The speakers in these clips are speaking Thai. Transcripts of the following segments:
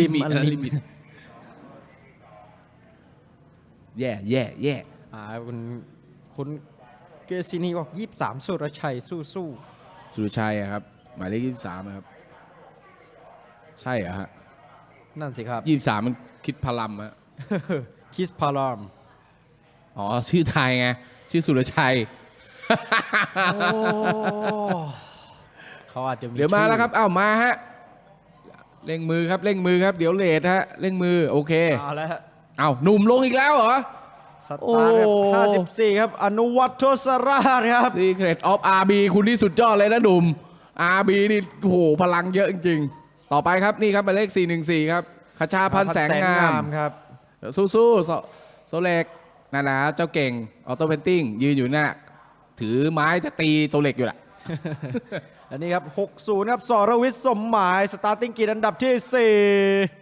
ลิมิตอันอันลิลิมิมิตตแย่แย่แย่อ่าคุณคุณเกซินีบอกยี่สามสุรชัยสู้สู้สุรชัยอะครับ หมายเลขยี่สามครับ ใช่เหรอฮะๆนั่นสิครับ ยี่สามมันคิดพลัมฮะคิสพารามอ๋อ ชื่อไทยไง ชื่อสุรชัย โอ้เขาอาจจะมีเดี๋ยวมาชื่อแล้วครับ เอ้ามาฮะ เร่งมือครับเร่งมือครับเดี๋ยวเลทฮะเร่งมือโอเคเอาแล้วฮะเอ้าหนุ่มลงอีกแล้วเหรอสตาร์ทครับโอ้ห้าสิบสี่ครับ อนุวัฒน์โทสราชครับ Secret of RB คุณนี่สุดยอดเลยนะหนุ่ม RB นี่โอ้โหพลังเยอะจริงๆ ต่อไปครับนี่ครับหมายเลข 414 ครับคชาพันธ์แสงงามครับ สู้ๆโซโซเล็กนั่นนะเจ้าเก่งออโต้เพนติ้งยืนอยู่น่ะถือไม้จะตีตัวเหล็กอยู่แหละ อันนี้ครับ 60 ครับสรวิทย์สมหมายสตาร์ติ้งกีดอันดับที่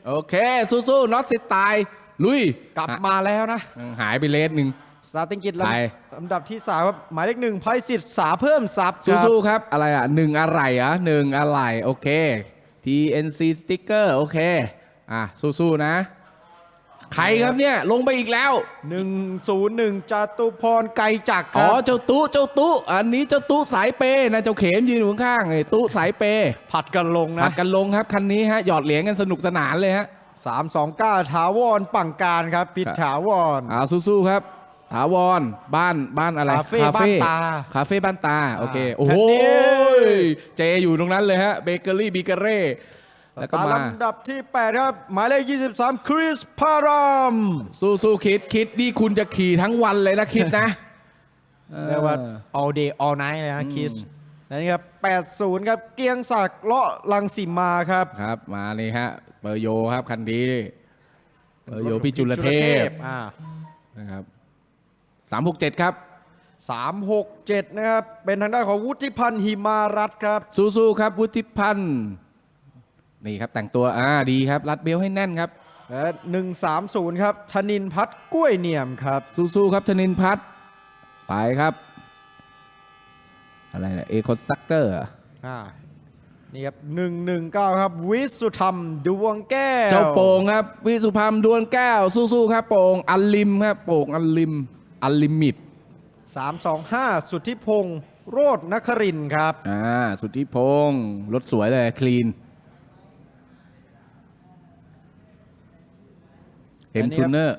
โอเค สู้ๆน็อตสิตาย ลุย4กลับมาแล้วนะ หายไปเลสหนึ่งสตาร์ติ้งกีดไปลำดับที่3ครับหมายเลขหนึ่งไพศิษฐ์สาเพิ่มทรัพย์ครับสู้ๆครับ อะไรอะหนึ่งอะไรอะหนึ่งอะไร โอเค TNC สติ๊กเกอร์โอเค อะสู้ๆนะ ใครครับเนี่ยลงไปอีกแล้ว 101จาตุพรไกรจักรคอ๋อรับเจ้าตู้เจ้าตู้อันนี้เจ้าตู้สายเปย์นะเจ้าเข็มยืนอยู่ข้างๆไอ้ตู้สายเปย์ผัดกันลงผันะ ดกันลงครับคันนี้ฮะหยอดเหรียญกันสนุกสนานเลยฮะ 329ถาวรปังการครับ ปิดถาวร อ่าสู้ๆครับถาวรบ้านบ้านอะไรคาเฟ่บ้านตาคาเฟ่บ้านตาโอเคอ่าโอ้โหคันนี้ เจอยู่ตรงนั้นเลยฮะเบเกอรี่บีเกเร่ แล้วก็ตามมาลำดับที่ 8 ครับ หมายเลข 23 คริสพารามสู้สู้คิดคิดนี่คุณจะขี่ทั้งวันเลยนะคิดนะเรียกว่าเออ all day all night เลยนะคริสและนี่ครับ 80 ครับ เกียงศักดิ์เลาะลังสีมาครับ ครับ มานี่ฮะ เปอร์โยครับ คันนี้ เปอร์โยพี่จุลเทพอ่านะครับสามหกเจ็ดครับ367 นะครับ เป็นทางด้านของวุฒิพันธ์หิมารัตน์ครับ สู้ๆครับ วุฒิพันธ์ นี่ครับแต่งตัวอ่าดีครับรัดเบลให้แน่นครับและ130 ครับชนินพัฒน์กล้วยเนียมครับ สู้ๆครับธนินพัฒน์ไปครับ อะไรนะเอคอนสตัคเตอร์อ่านี่ครับ119 ครับ วิสุธรรมดวงแก้ว เจ้าโป่งครับ วิสุพรรณดวลแก้ว สู้ๆครับ โป่งอัลลิมครับโป่งอัลลิมอัลลิมิต325 สุทธิพงศ์โรดนครินทร์ครับอ่าสุทธิพงศ์รถสวยเลยคลีน เอ็มทูเนอร์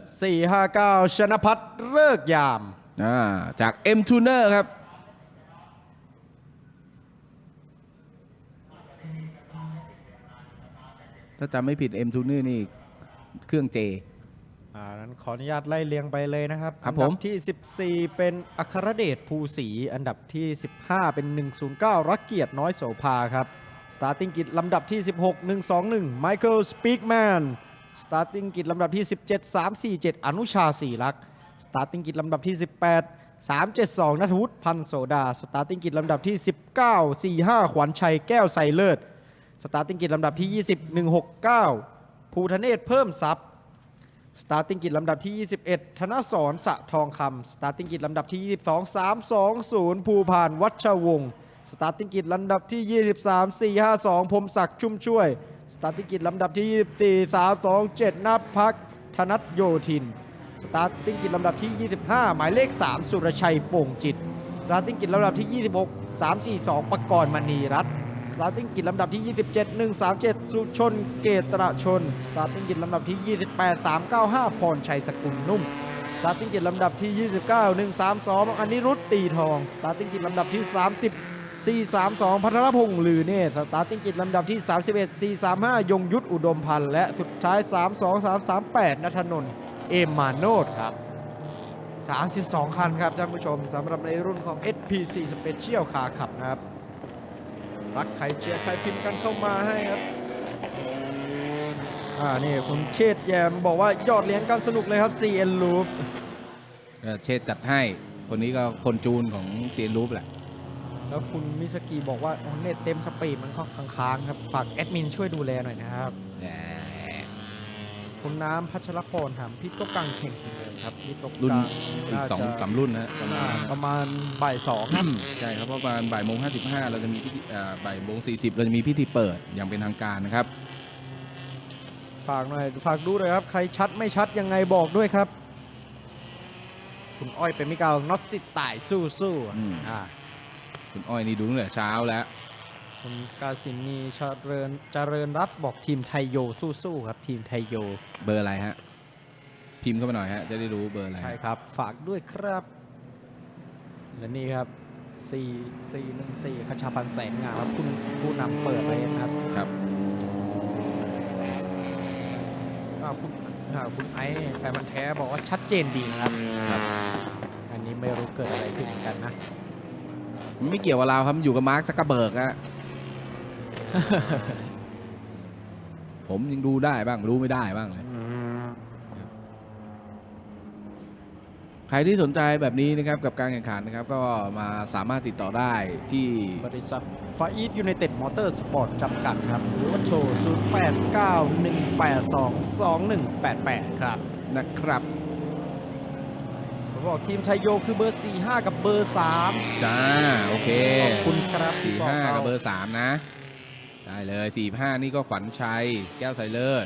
459ชนพัฒน์เลิกยามอ่าจากเอ็มทูเนอร์ครับถ้าจำไม่ผิด M Tuner นี่เครื่องเจอ่านั้นขออนุญาตไล่เรียงไปเลยนะครับครับอันดัผมที่ 14 เป็นอัครเดชภูศรีอันดับที่ 15 เป็น 109 รักเกียรติน้อยโสภาครับ สตาร์ติ้งกิจลำดับที่ 16 121 ไมเคิลสปีกแมน สตาร์ติ้งกิจลำดับที่ 17 347 อนุชาศรีลักษ์สตาร์ติ้งกิจลำดับที่ 18 372นัทวุฒิพันโสดา สตาร์ติ้งกิจลำดับที่ 19 45 ขวัญชัยแก้วไซเลิศ สตาร์ติ้งกิจลำดับที่ 20 169 ภูทะเนศเพิ่มทรัพย์ สตาร์ติ้งกิจลำดับที่ 21 ธนสรสะทองคำ สตาร์ติ้งกิจลำดับที่ 22 320 ภูพานวัชวงศ์ สตาร์ติ้งกิจลำดับที่ 23 452พรมศักดิ์ชุ่มช่วย สตาร์ติ้งกิจลำดับที่ 24 327นับพักธนัทโยธิน สตาร์ติ้งกิจลำดับที่ 25 หมายเลข 3 สุรชัยโป่งจิต สตาร์ติ้งกิจลำดับที่ 26 342 ประกรณ์มณีรัตน์สตาร์ติ้งกิจลำดับที่ 27 137 สุชนเกตระชน สตาร์ติ้งกิจลำดับที่ 28 395 พรชัยสกุลนุ่มสตาร์ติ้งกิจลำดับที่ 29 132 อันนิรุตตีทอง สตาร์ติ้งกิจลำดับที่ 30 432 พัทรพงษ์ลือเนตรสตาร์ติ้งกิจลำดับที่ 31 435 ยงยุทธอุดมพันธ์และสุดท้าย 32 338นัทนนท์เอมมาโนดครับ 32 คันครับท่านผู้ชมสำหรับในรุ่นของ SPC Special Car ขับนะครับ รักใครเชียร์ใครพิมพ์กันเข้ามาให้ครับอ่านี่คุณเชษแยมบอกว่ายอดเหรียญกันสนุกเลยครับ CN Loop เชษจัดให้คนนี้ก็คนจูนของเซียนรูปแหละ แล้วคุณมิสกีบอกว่าโอ้เน็ตเต็มสปีดมันก็ค้างๆครับ ฝากแอดมินช่วยดูแลหน่อยนะครับแหมคุณน้ำพัชรพรถามพี่โต๊ะกังเข่งกี่โมงครับพี่โต๊ะรุ่นกังอีกน่าสองจะสามรุ่นนะประมาอ่าณ ประมาณบ่ายสองครับ ใช่ครับเพราะประมาณบ่ายโมงห้าสิบห้าเราจะมีพิธีอ่าบ่ายโมงสี่สิบเราจะมีพิธีเปิดอย่างเป็นทางการนะครับ ฝากหน่อย ฝากดูหน่อยครับ ใครชัดไม่ชัดยังไงบอกด้วยครับ คุณอ้อยเป็นมิกาวน็อตสิตายสู้สู้ๆอืม อ่า คุณอ้อยนี่ดูตั้งแต่เช้าแล้ว คุณกาสินีเจริญเจริญรัตน์บอกทีมไทยโยสู้สู้ๆครับทีมไทยโย เบอร์อะไรฮะ พิมพ์เข้ามาหน่อยฮะ จะได้รู้เบอร์อะไร ใช่ครับ ฝากด้วยครับ และนี่ครับ 4 4 1 4คชาพันธ์แสงงามครับคุณผู้นำเปิดเลยนะครับครับอ้าวคุณอ้าวคุณไอ้แฟนมันธุ์แท้บอกว่าชัดเจนดีนะครับ ครับ อันนี้ไม่รู้เกิดอะไรขึ้นเหมือนกันนะมัน ไม่เกี่ยวกับเราครับอยู่กับมาร์คซักเกอร์เบิร์กฮะผมยังดูได้บ้างรู้ไม่ได้บ้างเลย ใครที่สนใจแบบนี้นะครับกับการแข่งขันนะครับ ก็มาสามารถติดต่อได้ที่บริษัทฟาอีทยูไนเต็ดมอเตอร์สปอร์ตจำกัดครับหรือว่าโชว์ 0 8 9 1 8 2 2 1 8 8 ครับ นะครับ ผมบอกทีมไทยโยคือเบอร์ 4 5 กับเบอร์ 3 จ้า โอเค ขอบคุณครับสี่ที่ห้าเรากับเบอร์สามนะ ได้เลยสี่ห้านี่ก็ขวัญชัย แก้วใสเลิศ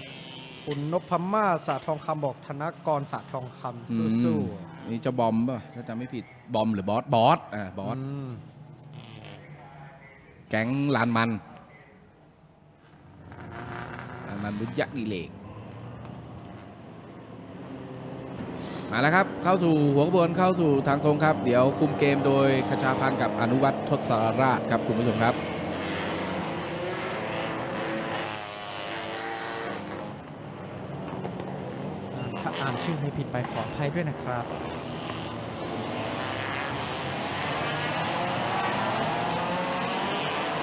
คุณนพมาศสาทองคำบอกธนกรสาทองคำอืสู้มนี่เจ้าบอมป่ะถ้าจำไม่ผิดบอมหรือบอสบอสอ่าๆบอสมแก๊งลานมันลานมันบุญยักษ์ดีเลก มาแล้วครับเข้าสู่หัวขบวนเข้าสู่ทางตรงครับ เดี๋ยวคุมเกมโดยคชาพันธ์กับอนุวัตรทศราชครับคุณผู้ชมครับถ้าอ่านชื่อให้ผิดไปขออภัยด้วยนะครับ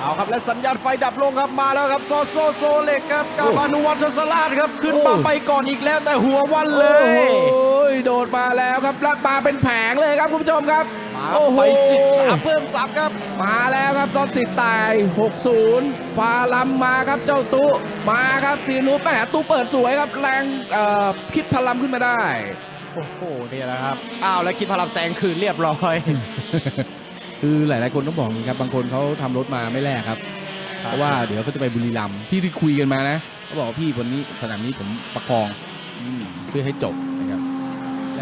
เอาครับและสัญญาณไฟดับลงครับมาแล้วครับโซโซโซเล็กครับกับโอ้อนุวัฒน์ทศราชครับขึ้นโอ้มาไปก่อนอีกแล้วแต่หัววันเลยโอ้ ยโดดมาแล้วครับแล้วมาเป็นแผงเลยครับคุณผู้ชมครับมาโอ้โหไปสิบสามเพิ่มสามครับ มาแล้วครับรถสิทธิ์ตาย 60พาลัมมาครับเจ้าตุมาครับซีนูแปะตู้เปิดสวยครับแรงเอ่อคิดพลัมขึ้นมาได้ โอ้โหนี่แหละครับอ้าวแล้วคิดพลังแซงคืนเรียบร้อย คือหลายๆคนต้องบอกอย่างนี้ครับบางคนเขาทำรถมาไม่แลกครับเพราะว่าเดี๋ยวเขาจะไปบุรีรัมย์ที่ที่คุยกันมานะเขาบอกว่าพี่คนนี้สนามนี้ผมประคองอืมเพื่อให้จบนะครับ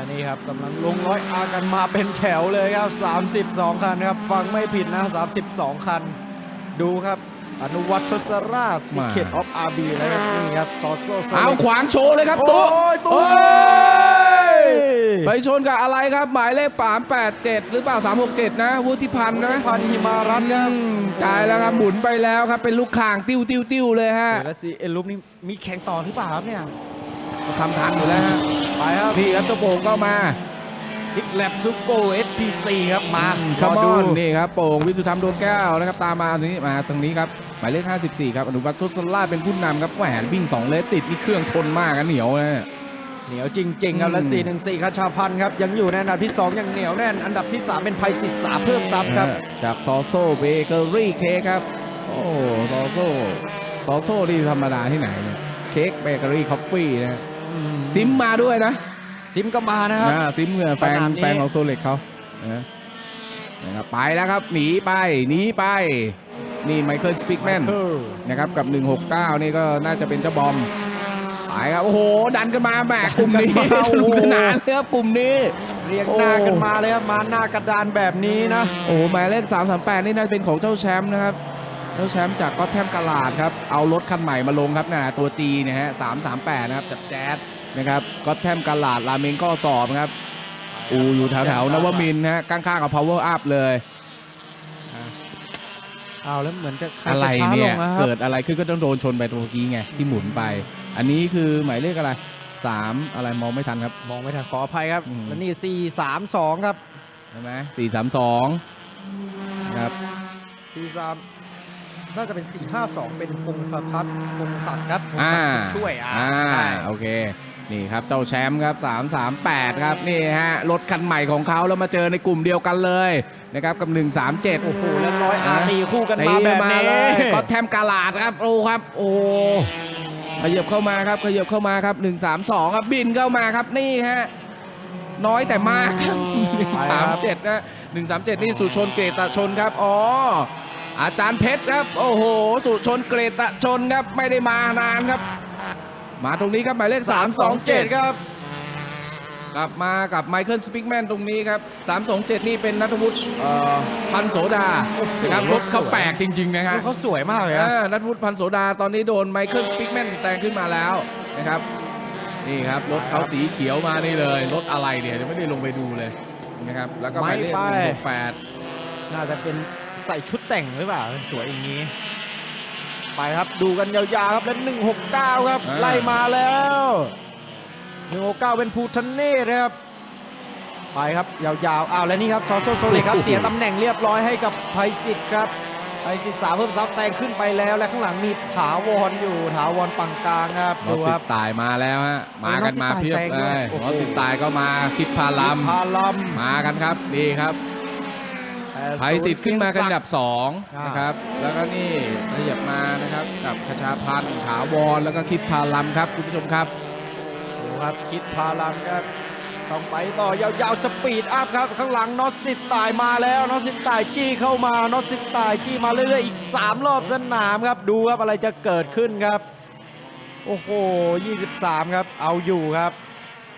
และนี่ครับกำลังลงร้อยอากันมาเป็นแถวเลยครับ 32 คันครับ ฟังไม่ผิดนะ 32 คัน ดูครับ อนุวัฒน์ทศราชสิมาเขตออฟอาร์บีแล้วครับนี่ครับซอโซโซเอาขวางโชว์เลยครับโอ้ตุ๊ยตุ๊โอ้ยไปไปชนกับอะไรครับ หมายเลข3 8 7หรือเปล่า367นะวุฒิพันธ์นะพันธ์หิมารัตน์ครับตายแล้วครับหมุนไปแล้วครับเป็นลูกข่างติ้วติ้วติ้วเลยฮะเดี๋ยวแล้วซีเอ็นลูปนี่มีแข่งต่อหรือเปล่าครับเนี่ย ทำทันอยู่แล้วฮะไปครับนี่ครับตัวโป่งก็มาซิกแลบซุปโกเอสพีซีครับมาคาร์รบดูอนนี่ครับโป่งวิสุทธรรมดวงแก้วนะครับตามมาตรงนี้มาตรงนี้ครับหมายเลข 54 ครับอนุวัฒน์ทศราชเป็นผู้นำครับแหวนวิ่ง2เลสติดนี่เครื่องทนมากนะเหนียวนะเหนียวจริงๆครับและอืม414คชาพันธ์ครับยังอยู่ในอันดับที่2ยังเหนียวแน่น อันดับที่ 3 เป็นไพศิษย์สาเพิ่มทรัพย์ครับ จากซอโซเบเกอรี่เค้กครับ โอ้ซอโซซอโซนี่ธรรมดาที่ไหนเนี่ยเค้กเบเกอรี่คอฟฟี่นะ ซิมมาด้วยนะซิมก็มานะครับอ่าซิมเงือแฟนสนามนี้ แฟนของโซเล็กเขานะนะครับไปแล้วครับหนีไปหนีไป นี่ไมเคิลสปิกแมนเออนะครับกับ 169 นี่ก็น่าจะเป็นเจ้าบอมไปครับ โอ้โห ดันกันมาแหมกลุ่มนี้ดันกันมาสนุกโอ้โหสนานเลยครับกลุ่มนี้ เรียงหน้ากันมาเลยครับมาหน้ากระดานแบบนี้นะ โอ้โหหมายเลข338 นี่น่าจะเป็นของเจ้าแชมป์นะครับเจ้าแชมป์จากก็อตแทมกาลาดครับ เอารถคันใหม่มาลงครับน่ะตัวจีเนี่ยฮะ338นะครับจากแจ๊สนะครับก็อตแทมกาลาดราเมงก็สอบนะครับ อูอยู่แถวแถวๆนวมินทร์นะฮะข้างๆกับ power up เลยเอาแล้วเหมือนจะใคอะไรจช้าเนี่ยลงะครับเกิดอะไรขึ้นก็ต้องโดนชนไปตรงเมื่อกี้ไงที่หมุนไป อันนี้คือหมายเลขอะไรสามอะไรมองไม่ทันครับ มองไม่ทันขออภัยครับอืมแล้วนี่432ครับใช่ไหมสี่สามสองครับ43 น่าจะเป็น 452 เป็นพงศพัฒน์พงศักดิ์ครับพงอ่าศักดิ์ช่วยอ่าอ่าใช่โอเค นี่ครับเจ้าแชมป์ครับ 338 ครับ นี่ฮะ รถคันใหม่ของเขาแล้วมาเจอในกลุ่มเดียวกันเลยนะครับกับ 137 โอ้โหแล้วร้อยอาร์ตีคู่กันมาตีแบบนี้เลยก็แทมกาลาดครับ โอ้ครับ โอ้ขยับเข้ามาครับขยับเข้ามาครับ 132 ครับบินเข้ามาครับนี่ฮะน้อยแต่มากครับ137 นะ 137 นี่สุชนเกรตชนครับ อ๋อ อาจารย์เพชรครับ โอ้โห สุชนเกรตชนครับ ไม่ได้มานานครับ มาตรงนี้ครับหมายเลข327 ครับ กลับมากับไมเคิลสปิกแมนตรงนี้ครับ 327 นี่เป็นนัทวุฒิเอ่อพันโสดานะครับรถเขาแปลกจริง ๆ นะฮะเขาสวยมากเลยนะอ่านัทวุฒิพันโสดาตอนนี้โดนไมเคิลสปิกแมนแซงขึ้นมาแล้วนะครับนี่ครับรถเขาสีเขียวมานี่เลยรถอะไรเนี่ยยังไม่ได้ลงไปดูเลยนะครับแล้วก็หมายเลขไม่ไป168น่าจะเป็น ใส่ชุดแต่งหรือเปล่าสวยอย่างนี้ ไปครับดูกันยาวๆครับแล้ว169 ครับ อ่า ไล่มาแล้ว169เป็นภูทันเน่นะครับ ไปครับยาวๆอ้าวแล้วนี่ครับซอโซโซเล็กครับ เสียตำแหน่งเรียบร้อยให้กับไพสิทธิ์ครับไพสิทธิ์สามเพิ่มซับแซงขึ้นไปแล้ว และข้างหลังมีถาวรอยู่ถาวรปังกลางครับนอดูตคสิรับตายมาแล้วฮะมากันมาโอ้เพียบนอตสิตายแซงเลด้วยยโอ้โหนอตสิตายก็มาคิดพาลัมพาลัม มากันครับนี่ครับ ไพสิทธิ์ขึ้นมากันอันดับอ่า2นนะครับ แล้วก็นี่ขยับมานะครับ กับคชาพันธ์ถาวรแล้วก็คิดพาลัมครับคุณผู้ชมครับดูครับคิดพาลัมครับต้องไปต่อยาวๆสปีดอัพครับ ข้างหลังน็อตสิตตายมาแล้วน็อตสิตตายจี้เข้ามาน็อตสิตตายจี้มาเรื่อยๆอีก 3 รอบสนามครับ ดูครับอะไรจะเกิดขึ้นครับ โอ้โห 23 ครับ เอาอยู่ครับ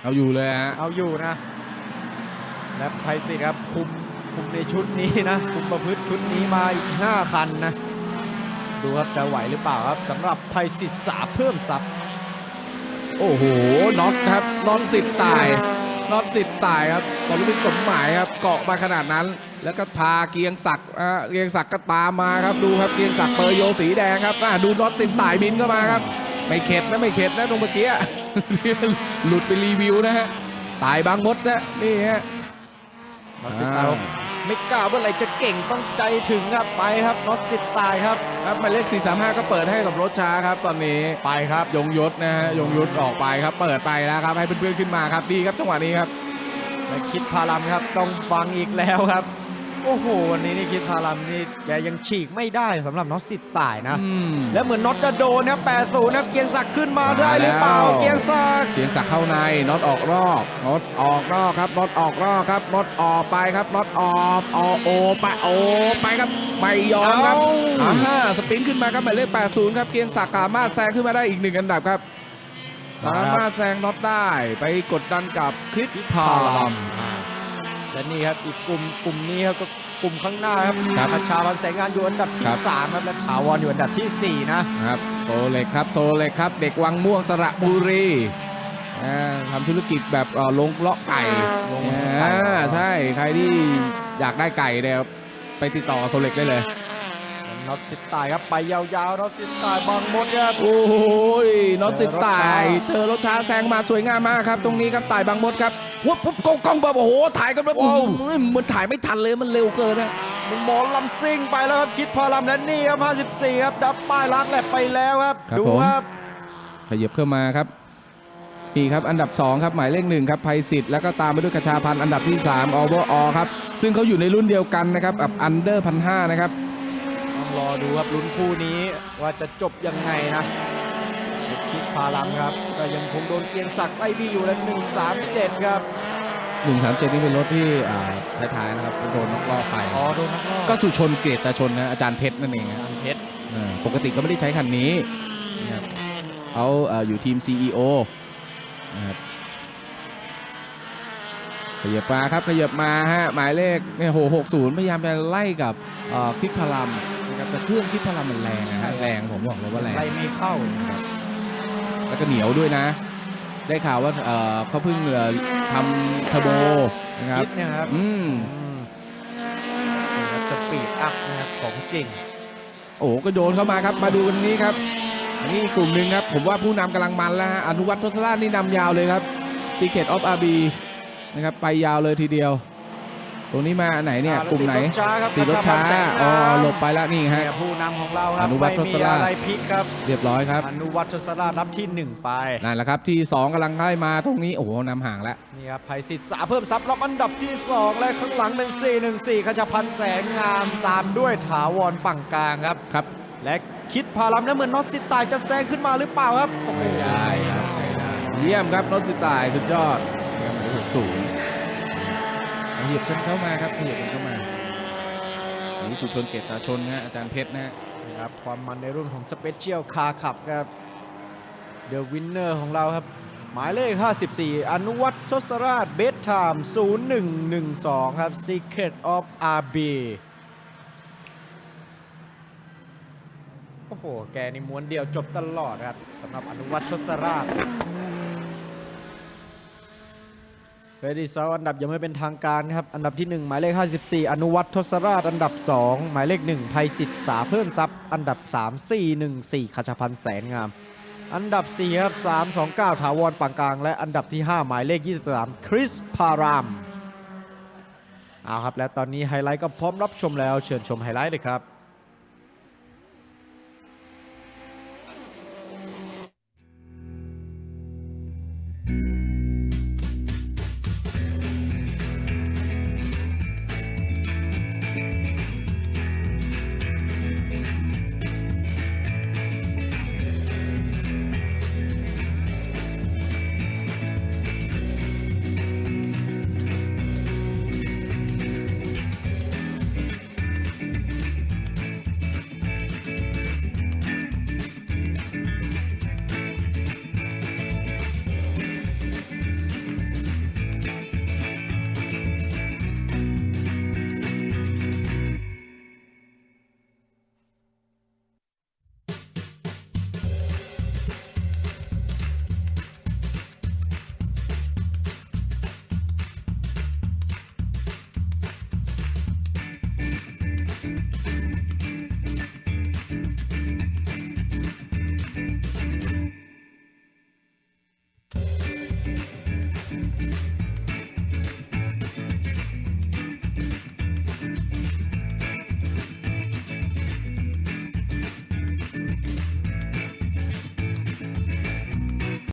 เอาอยู่เลยฮะเอาอยู่นะและไพสิทธิ์ครับคุม คุมในชุดนี้นะ คุมประพฤติชุดนี้มาอีก 5 คันนะ ดูครับจะไหวหรือเปล่าครับสำหรับไพสิทธิ์สาเพิ่มซับโอ้โหน็อตครับน็อตติดตายน็อตติดตายครับตอนนี้เป็นสมหมายครับเกาะมาขนาดนั้น แล้วก็พาเกียงศักดิ์อ่าเกียงศักดิ์ก็ตามมาครับดูครับเกียงศักดิ์เปอร์โยสีแดงครับอ่าดูน็อตติดตายบินเข้ามาครับไม่เข็ดนะไม่เข็ดนะตรงเมื่อกี้หลุดไปรีวิวนะฮะตายบางมดนะนี่ฮะน็อตสิตตายบอก ไม่กล้าเมื่อไหร่จะเก่งต้องใจถึงครับไปครับน็อตสิตตายครับครับหมายเลข435 ก็เปิดให้กับรถช้าครับ ตอนนี้ไปครับยงยศนะฮะยงยศออกไปครับ เปิดไปแล้วครับให้เพื่อนๆขึ้นมาครับดีครับจังหวะนี้ครับและคิดพารัมครับต้องฟังอีกแล้วครับ โอ้โห วันนี้นี่คิดพารัมนี่แกยังฉีกไม่ได้สำหรับน็อตสิตตายนะ อืม แล้วเหมือนน็อตจะโดนครับ80ครับเกียงศักดิ์ขึ้นมาได้หรือเปล่า มาแล้ว เกียงศักดิ์เสียงสักเข้าในน็อตออกรอบน็อตออกรอบครับน็อตออกรอบครับน็อตออกไปครับน็อตออกออกโอไปโอไปครับไม่ยอมครับอ่าสปรินต์ขึ้นมาครับหมายเลข80 ครับเกียงศักดิ์สามารถแซงขึ้นมาได้อีกหนึ่งอันดับครับสามารถแซงน็อตได้ไปกดดันกับคริสพาลัม และนี่ครับอีกกลุ่มกลุ่มนี้ครับก็กลุ่มข้างหน้าครับครับประชาพันธ์แสงงานอยู่อันดับที่ครับ สามครับและถาวรอยู่อันดับที่สี่นะ ครับโซเล็กครับโซเล็กครับ เด็กวังม่วงสระบุรีอ่าทำธุรกิจแบบเอ่อลงเลาะไก่ลงไก่ อ่าใช่ใครที่อยากได้ไก่เนี่ยไปติดต่อโซเล็กได้เลย น็อตสิตตายครับไปยาวๆน็อตสิตตายบางมดครับ โอ้ยน็อตติดตายเจอรถช้าเจอรถช้าแซงมาสวยงามมากครับ ตรงนี้ครับตายบางมดครับ วุบปุ๊บกล้องกล้องแบบโอ้โหถ่ายกันแบบว้าวอืมมันถ่ายไม่ทันเลยมันเร็วเกินนะหมอลำซิ่งไปแล้วครับคิดพาลำและนี่ครับ 54 ครับ ดับป้ายลักแหลบไปแล้วครับดูครับขยับเข้ามาครับนี่ครับอันดับ 2 ครับหมายเลขหนึ่งครับไพสิทธิ์แล้วก็ตามไปด้วยกระชาพันธ์อันดับที่3 o v e r all ครับ ซึ่งเขาอยู่ในรุ่นเดียวกันนะครับกับอันเดอร์พันห้านะครับ ต้องรอดูครับลุ้นคู่นี้ว่าจะจบยังไงนะคิดพาลำครับ ก็ยังคงโดนเกียงศักดิ์ไล่บี้อยู่แล้ว137 ครับ 137นี่เป็นรถที่อ่าท้ายๆนะครับโดนนกล้อไป อ๋อโดนนักล่อก็สุชนเกตตาชนนะอาจารย์เพชรนั่นเองนะทางเพชรอ่าปกติก็ไม่ได้ใช้คันนี้นะครับเขาเอ่ออยู่ทีม CEO นะครับขยับมาครับขยับมาฮะหมายเลขเนี่ยโห60พยายามจะไล่กับเอ่อคลิปพลัมนะครับแต่เครื่องคลิปพลัมมันแรงนะฮะแรงผมบอกเลยว่าแรงไล่ไม่เข้าแล้วก็เหนียวด้วยนะ ได้ข่าวว่าเอ่อเขาเพิ่งเอ่อทำเทอร์โบนะครับ คิดเนี่ยครับอืม อืมนี่ครับสปีดอัพนะครับของจริง โอ้โหก็โยนเข้ามาครับ มาดูกันนี้ครับ อันนี้กลุ่มหนึ่งครับ ผมว่าผู้นำกำลังมันแล้วฮะ อนุวัฒน์ทศราชนี่นำยาวเลยครับ Secret of RB นะครับ ไปยาวเลยทีเดียว ตรงนี้มาอันไหนเนี่ยอ่าแล้วกลุ่มไหนติดรถช้าครับติดรถช้าประชาพันธ์แสงอ๋องามหลบไปแล้วนี่ฮะเนี่ยผู้นำของเราครับอนุวัฒน์ไม่ทศมีราชอะไรพลิกครับเรียบร้อยครับอนุวัฒน์ทศราชรับที่หนึ่งไปนั่นแหละครับที่ 2กำลังไล่มาตรงนี้โอ้โหนำห่างแล้วนี่ครับไผ่สิทธิ์สาเพิ่มซับรับอันดับที่ 2 และข้างหลังเป็น 414ขจพันธ์แสงงามตามด้วยถาวรฝั่งกลางครับครับ และคิดพาลัมนะเหมือนน็อตสิตตายจะแซงขึ้นมาหรือเปล่าครับโอ้โหไม่ได้ครับไม่ได้เยี่ยมครับรถสิตายสุดยอดนะครับหมา ยเลขหกศูนย์ขยับกันเข้ามาครับขยับกันเข้ามาอันนี้สุชนเกตตาชนนะฮะอาจารย์เพชรนะฮะนะครับความมันในรุ่นของสเปเชียลคาร์ขับครับ The Winner ของเราครับ หมายเลข 54 อนุวัฒน์ทศราชเบสไทม์0112 ครับ Secret of RB โอ้โห แกนี่ม้วนเดียวจบตลอดครับสำหรับอนุวัฒน์ทศราช เรดี้ซาอันดับยังไม่เป็นทางการครับ อันดับที่ 1 หมายเลข 54 อนุวัฒน์ทศราช อันดับ 2 หมายเลข 1 ไพศิษฐ์สาเพิ่มทรัพย์ อันดับ 3 414ขชพันธ์แสนงาม อันดับ 4 ครับ 329 ถาวรปางกลาง และอันดับที่ 5 หมายเลข 23 คริสพาราม เอาครับ และตอนนี้ไฮไลท์ก็พร้อมรับชมแล้ว เชิญชมไฮไลท์เลยครับ